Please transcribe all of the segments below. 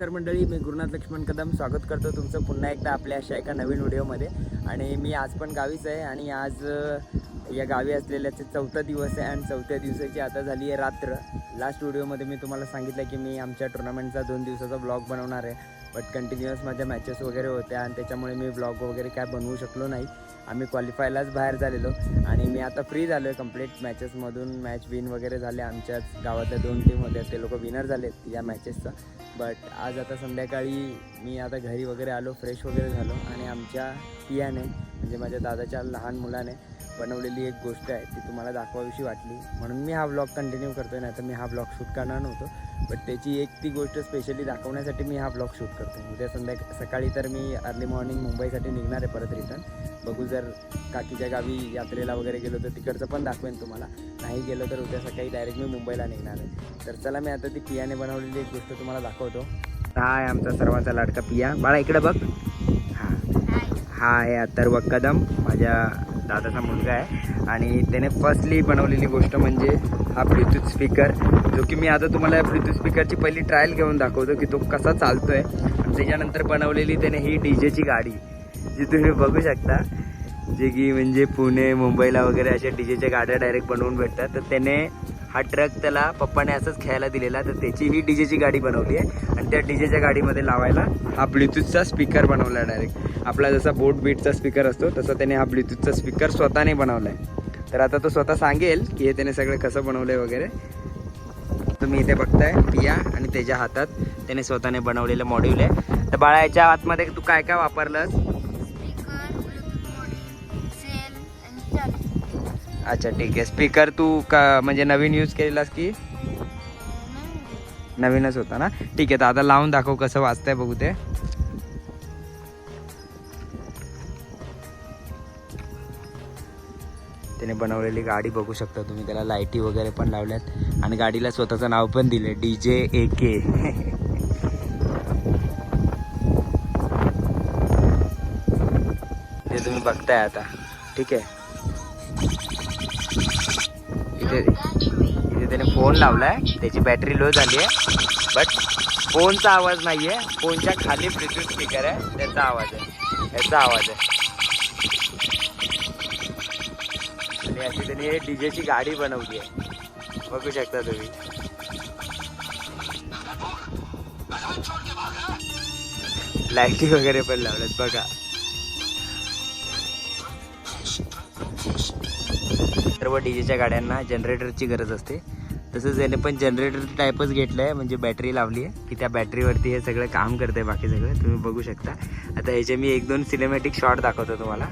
तर मंडळी मी गुरुनाथ लक्ष्मण कदम स्वागत करतो तुमचं पुन्हा एकदा आपल्या अशा एका नवीन व्हिडिओमध्ये. आणि मी आज पण गावीच आहे आणि आज या गावी असलेल्याचे चौथा दिवस आहे आणि चौथ्या दिवसाची आता झाली आहे रात्र. लास्ट व्हिडिओमध्ये मी तुम्हाला सांगितलं की मी आमच्या टुर्नामेंटचा दोन दिवसाचा ब्लॉग बनवणार आहे. बट कंटिन्युअस माझ्या मॅचेस वगैरे होत्या आणि त्याच्यामुळे मी ब्लॉग वगैरे काय बनवू शकलो नाही. आम्ही क्वालिफायलाच बाहेर झालेलो आणि मी आता फ्री झालो आहे कंप्लीट मॅचेसमधून मॅच विन वगैरे झाले. आमच्याच गावातल्या दोन टीम होत्या ते लोक विनर झालेत या मॅचेसचा बट आज आता संध्याकाळी मी आता घरी वगैरे आलो फ्रेश वगैरे झालो आणि आमच्या पियाने म्हणजे माझ्या दादाच्या लहान मुलाने बनवलेली एक गोष्ट आहे ती तुम्हाला दाखवावीशी वाटली. म्हणून मी हा ब्लॉग कंटिन्यू करतोय नाही तर मी हा ब्लॉग शूट करणार नव्हतो. बट त्याची एक ती गोष्ट स्पेशली दाखवण्यासाठी मी हा ब्लॉग शूट करतो उद्या संध्या सकाळी तर मी अर्ली मॉर्निंग मुंबईसाठी निघणार आहे परत रिटर्न बघू जर काकीच्या गावी यात्रेला वगैरे गेलो तर तिकडचं पण दाखवेन तुम्हाला. नाही गेलो तर उद्या सकाळी डायरेक्ट मी मुंबईला निघणार आहे. तर चला मी आता ती पियाने बनवलेली एक गोष्ट तुम्हाला दाखवतो. हा आहे आमचा सर्वांचा लाडका पिया. बाळा इकडे बघ. हा आहे अथर्व कदम माझ्या दादाचा मुलगा आहे. आणि त्याने फर्स्टली बनवलेली गोष्ट म्हणजे हा ब्लूटूथ स्पीकर जो की मी आता तुम्हाला ब्लूटूथ स्पीकरची पहिली ट्रायल घेऊन दाखवतो की तो कसा चालतो आहे आणि त्याच्यानंतर बनवलेली त्याने ही डी जेची गाडी जी तुम्ही बघू शकता जे की म्हणजे पुणे मुंबईला वगैरे अशा डी जेच्या गाड्या डायरेक्ट बनवून भेटतात. तर त्याने हा ट्रक त्याला पप्पाने असंच खेळायला दिलेला तर त्याची ही डी जेची गाडी बनवली आहे. आणि त्या डी जेच्या गाडीमध्ये लावायला हा ब्लूटूथचा स्पीकर बनवला डायरेक्ट आपला जसा बोट बीटचा स्पीकर असतो तसा त्याने हा ब्लूटूथचा स्पीकर स्वतःने बनवला आहे तर आता तो स्वतः सांगेल की हे त्याने सगळं कसं बनवलं आहे वगैरे. तुम्ही इथे बघताय पिया आणि त्याच्या हातात त्याने स्वतःने बनवलेलं मॉड्यूल आहे. तर बाळा याच्या आतमध्ये तू काय काय वापरलंस अच्छा ठीक आहे. स्पीकर तू का म्हणजे नवीन यूज केलेलास की? नवीनच होता ना? ठीक आहे तर आता लावून दाखव कसं वाचतंय बघू ते. त्याने बनवलेली गाडी बघू शकता तुम्ही. त्याला लाईटी वगैरे पण लावल्यात. आणि गाडीला स्वतःचं नाव पण दिले डी जे ए के ते तुम्ही बघताय आता. ठीक आहे. इथे इथे त्याने फोन लावलाय. त्याची बॅटरी लो झाली आहे बट फोनचा आवाज नाही आहे फोनच्या खाली ब्लूटूथ स्पीकर आहे. त्याचा आवाज आहे. याचा आवाज आहे. आणि अशी त्यांनी हे डीजेची गाडी बनवली आहे बघू शकता तुम्ही. लाईटी वगैरे पण लावल्यात बघा. सर्व डी जेच्या गाड्यांना जनरेटरची गरज असते. तसंच याने पण जनरेटर टाईपच घेतलं आहे म्हणजे बॅटरी लावली आहे की त्या बॅटरीवरती हे सगळं काम करते बाकी सगळं तुम्ही बघू शकता. आता ह्याचे मी एक दोन सिनेमॅटिक शॉट दाखवतो तुम्हाला.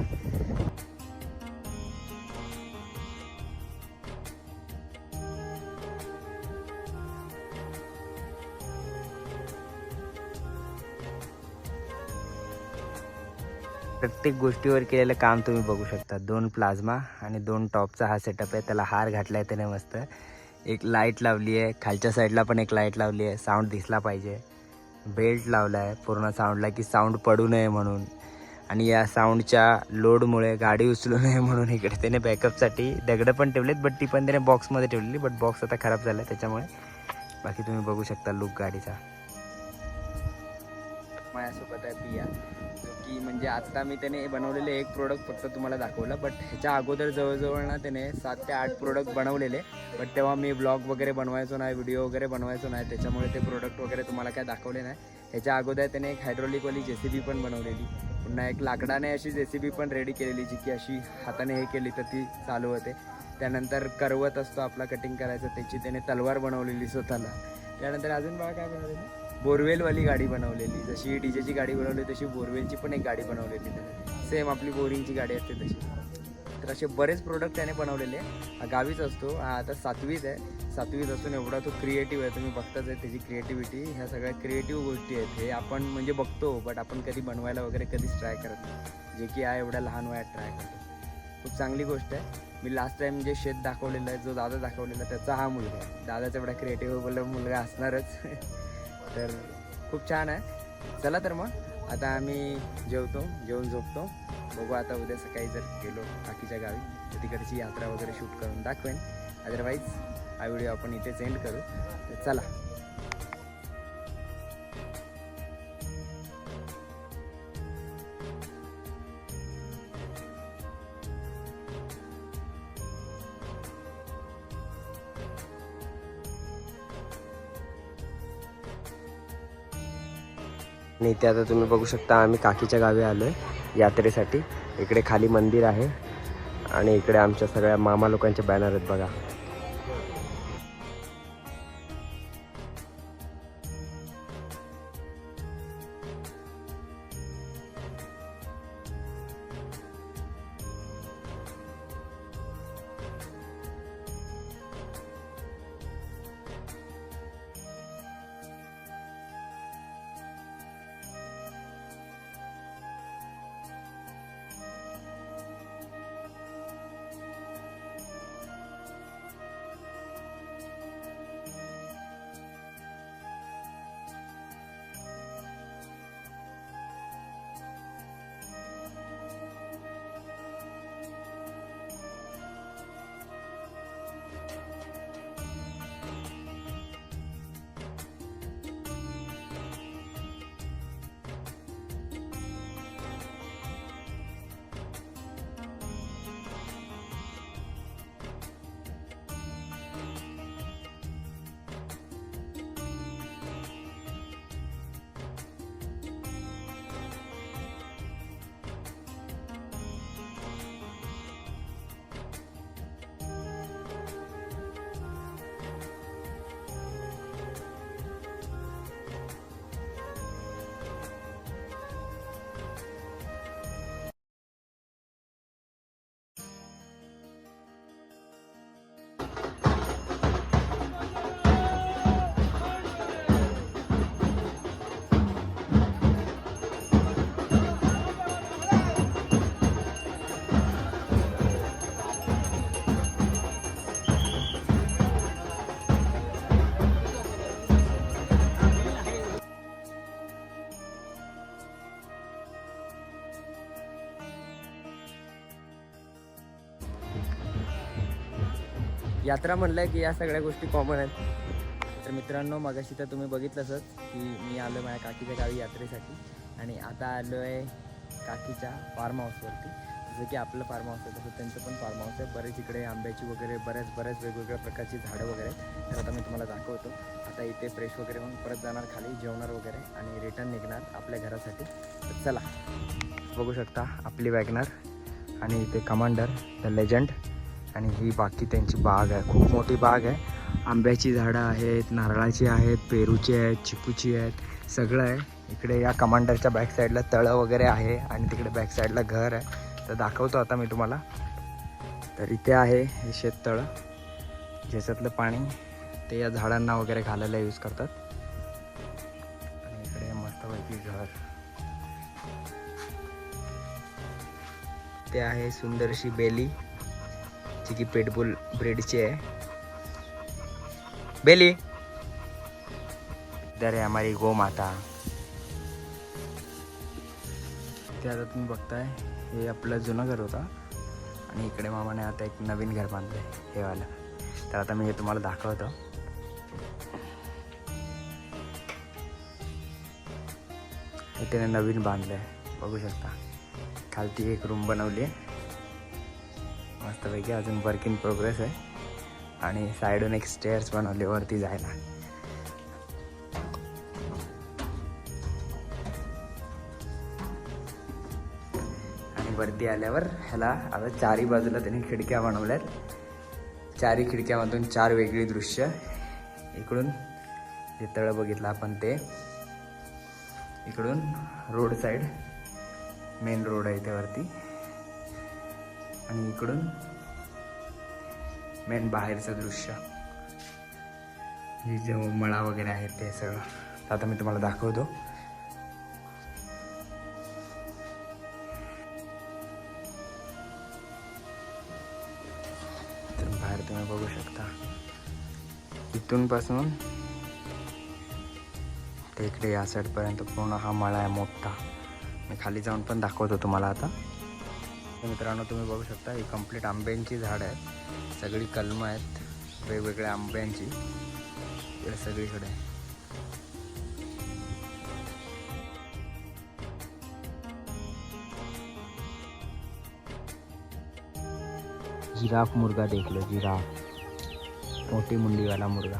प्रत्येक गोष्टीवर केलेलं काम तुम्ही बघू शकता. दोन प्लाझ्मा आणि दोन टॉपचा हा सेटअप आहे. त्याला हार घातला आहे त्याने मस्त. एक लाइट लावली आहे. खालच्या साईडला पण एक लाइट लावली आहे. साऊंड दिसला पाहिजे. बेल्ट लावला आहे पूर्ण साऊंडला की साऊंड पडू नये म्हणून. आणि या साऊंडच्या लोडमुळे गाडी उचलू नये म्हणून इकडे त्याने बॅकअपसाठी दगडं पण ठेवलेत बट ती पण त्याने बॉक्समध्ये ठेवलेली बट बॉक्स आता खराब झाला आहे त्याच्यामुळे. बाकी तुम्ही बघू शकता लुक गाडीचा. माझ्यासोबत आहे पिया. की म्हणजे आत्ता मी त्याने बनवलेले एक प्रोडक्ट फक्त तुम्हाला दाखवलं बट ह्याच्या अगोदर जवळजवळ ना त्याने सात ते आठ प्रोडक्ट बनवलेले. बट तेव्हा मी ब्लॉग वगैरे बनवायचो नाही व्हिडिओ वगैरे बनवायचो नाही त्याच्यामुळे ते प्रोडक्ट वगैरे तुम्हाला काय दाखवले नाही. ह्याच्या अगोदर त्याने एक हायड्रोलिकवाली जे सी बी पण बनवलेली. पुन्हा एक लाकडाने अशी जे सी बी पण रेडी केलेली जी की अशी हाताने हे केली तर ती चालू होते. त्यानंतर करवत असतो आपला कटिंग करायचं त्याची त्याने तलवार बनवलेली स्वतःला. त्यानंतर अजून बघा काय बनवलेली. बोरवेलवाली गाडी बनवलेली. जशी डीजेची गाडी बनवली तशी बोरवेलची पण एक गाडी बनवलेली. त्याने सेम आपली बोरिंगची गाडी असते तशी. तर असे बरेच प्रोडक्ट त्याने बनवलेले. हा गावीच असतो. हा आता सातवीच आहे. सातवीत असून एवढा तो क्रिएटिव्ह आहे. तुम्ही बघताच आहे त्याची क्रिएटिव्हिटी ह्या सगळ्या क्रिएटिव्ह गोष्टी आहेत. हे आपण म्हणजे बघतो बट आपण कधी बनवायला वगैरे कधीच ट्राय करत नाही. जे की आहे एवढ्या लहान वयात ट्राय करतो. खूप चांगली गोष्ट आहे. मी लास्ट टाइम जे शेत दाखवलेलं आहे जो दादा दाखवलेला त्याचा हा मुलगा आहे. दादाचा एवढा क्रिएटिव्ह बोलला मुलगा असणारच. तर खूप छान आहे. चला तर मग आता आम्ही जेवतो जेवून झोपतो. बघू आता उद्या सकाळी जर गेलो बाकीच्या गावी तर तिकडची यात्रा वगैरे शूट करून दाखवेन. अदरवाईज हा व्हिडिओ आपण इथेच एंड करू. तर चला. आणि इथे आता तुम्ही बघू शकता आम्ही काकीच्या गावी आलो आहे यात्रेसाठी. इकडे खाली मंदिर आहे आणि इकडे आमच्या सगळ्या मामा लोकांचे बॅनर आहेत बघा. यात्रा म्हणलं की या सगळ्या गोष्टी कॉमन आहेत. तर मित्रांनो मगाशी तर तुम्ही बघितलंच की मी आलो माझ्या काकीच्या गावी यात्रेसाठी. आणि आता आलो आहे काकीच्या फार्म हाऊसवरती जसं की आपलं फार्म हाऊस आहे तसं त्यांचं पण फार्म हाऊस आहे. बरेच इकडे आंब्याची वगैरे बऱ्याच बऱ्याच वेगवेगळ्या प्रकारची झाडं वगैरे आहेत. तर आता मी तुम्हाला दाखवतो. आता इथे फ्रेश वगैरे होऊन परत जाणार खाली जेवणार वगैरे आणि रिटर्न निघणार आपल्या घरासाठी. तर चला बघू शकता आपली वॅगनार आणि इथे कमांडर द लेजंड आणि ही बाकी त्यांची बाग आहे. खूप मोठी बाग आहे. आंब्याची झाडं आहेत नारळाची आहेत पेरूची आहेत चिकूची आहेत सगळं आहे. इकडे या कमांडरच्या बॅक साईडला तळं वगैरे आहे आणि तिकडे बॅक साईडला घर आहे. तर दाखवतो आता मी तुम्हाला. तर इथे आहे हे शेततळं ज्याच्यातलं पाणी ते या झाडांना वगैरे घालायला यूज करतात. आणि इकडे मस्तपैकी घर. ते आहे सुंदरशी बेली. जी की पेटबुल ब्रेडची आहे. बेली. इधर आहे हमारी गो माता ते आता तुम्ही बघताय हे आपलं जुनं घर होतं. आणि इकडे मामाने आता एक नवीन घर बांधलं आहे हे वालं. तर आता मी हे तुम्हाला दाखवतो. हे त्याने नवीन बांधलं आहे बघू शकता. खालती एक रूम बनवली आहे. मस्तपैकी अजून वर्क इन प्रोग्रेस आहे. आणि साईडून एक स्टेअर्स बनवले वरती जायला. आणि वरती आल्यावर ह्याला आता चारी बाजूला त्यांनी खिडक्या बनवल्यात. चारी खिडक्यामधून चार वेगळी दृश्य. इकडून जे तळं बघितलं आपण ते. इकडून रोड साईड मेन रोड आहे त्यावरती आणि इकडून मेन बाहेरचं दृश्य. हे जे मळा वगैरे आहेत ते सगळं. आता मी तुम्हाला दाखवतो. तर बाहेर तुम्ही बघू शकता. इथून पासून ते इकडे या साईडपर्यंत पूर्ण हा मळा आहे मोठा. मी खाली जाऊन पण दाखवतो तुम्हाला आता. मित्रांनो तुम्ही बघू शकता ही कंप्लीट आंब्यांची झाड आहेत सगळी कलमं आहेत वेगवेगळ्या आंब्यांची. इकडे सगळीकडे. जिराफ मुर्गा देखलो जिराफ. मोठी मुंडीवाला मुर्गा.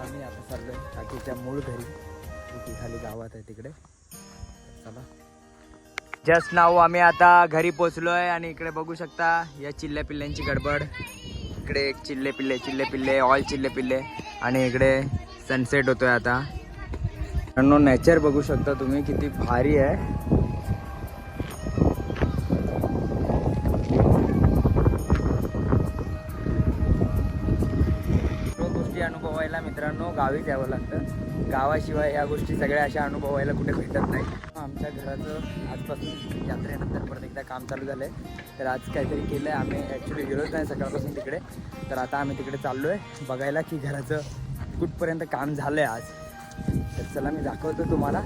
आम्ही आता आहे काकीच्या मूळ घरी. ती खाली गावात आहे तिकडे. चला. जस्ट नाव आम्ही आता घरी पोचलोय आणि इकडे बघू शकता या चिल्ल्या पिल्ल्यांची गडबड. इकडे एक चिल्ले पिल्ले चिल्ले पिल्ले ऑल चिल्ले पिल्ले. आणि इकडे सनसेट होतोय आता. मित्रांनो नेचर बघू शकता तुम्ही किती भारी आहे. गोष्टी अनुभवायला मित्रांनो गावीच यावं लागतं. गावाशिवाय या गोष्टी सगळ्या अशा अनुभवायला कुठे भेटत नाही आमच्या घराचं आजपासून यात्रेनंतर परत एकदा काम चालू झालं आहे तर आज काहीतरी केलं आहे आम्ही ॲक्च्युली गेलोच नाही सकाळपासून तिकडे. तर आता आम्ही तिकडे चाललो आहे बघायला की घराचं कुठपर्यंत काम झालं आहे आज. तर चला मी दाखवतो तुम्हाला.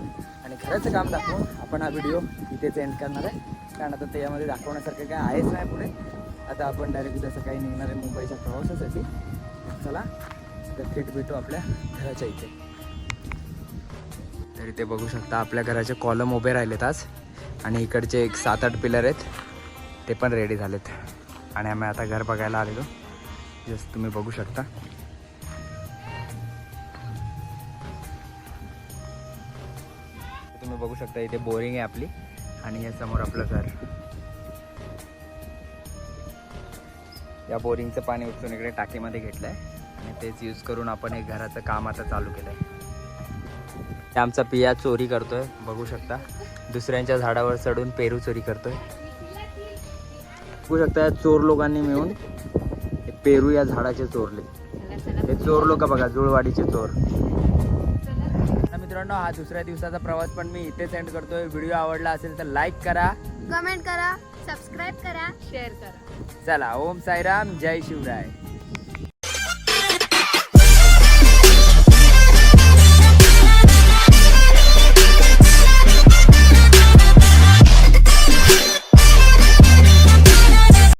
आणि खरंच काम दाखवून आपण हा व्हिडिओ इथेच एंड करणार आहे. कारण आता त्याच्यामध्ये दाखवण्यासारखं काय आहेच नाही पुढे. आता आपण डायरेक्ट उद्या सकाळी निघणार आहे मुंबईच्या प्रवासासाठी. चला तर थेट भेटू आपल्या घराच्या इथे. तर इथे बघू शकता आपल्या घराचे कॉलम उभे राहिलेत आज. आणि इकडचे एक सात आठ पिलर आहेत. ते पण रेडी झालेत. आणि आम्ही आता घर बघायला आलेलो. जस्ट तुम्ही बघू शकता. तुम्ही बघू शकता इथे बोरिंग आहे आपली. आणि या समोर आपलं घर. या बोरिंगचं पाणी उचलून इकडे टाकीमध्ये घेतलं आहे आणि तेच यूज करून आपण एक घराचं काम आता चालू केलं आहे आमचा पिया चोरी करतोय बघू शकता. दुसऱ्यांच्या झाडावर चढून पेरू चोरी करतोय. बघू शकता चोर लोकांनी मिळून पेरू या झाडाचे चोरले हे चोर लोक बघा जुळवाडीचे चोर. मित्रांनो हा दुसऱ्या दिवसाचा प्रवास पण मी इथेच एंड करतोय. व्हिडिओ आवडला असेल तर लाईक करा. कमेंट करा सबस्क्राईब करा शेअर करा. चला ओम साईराम जय शिवराय.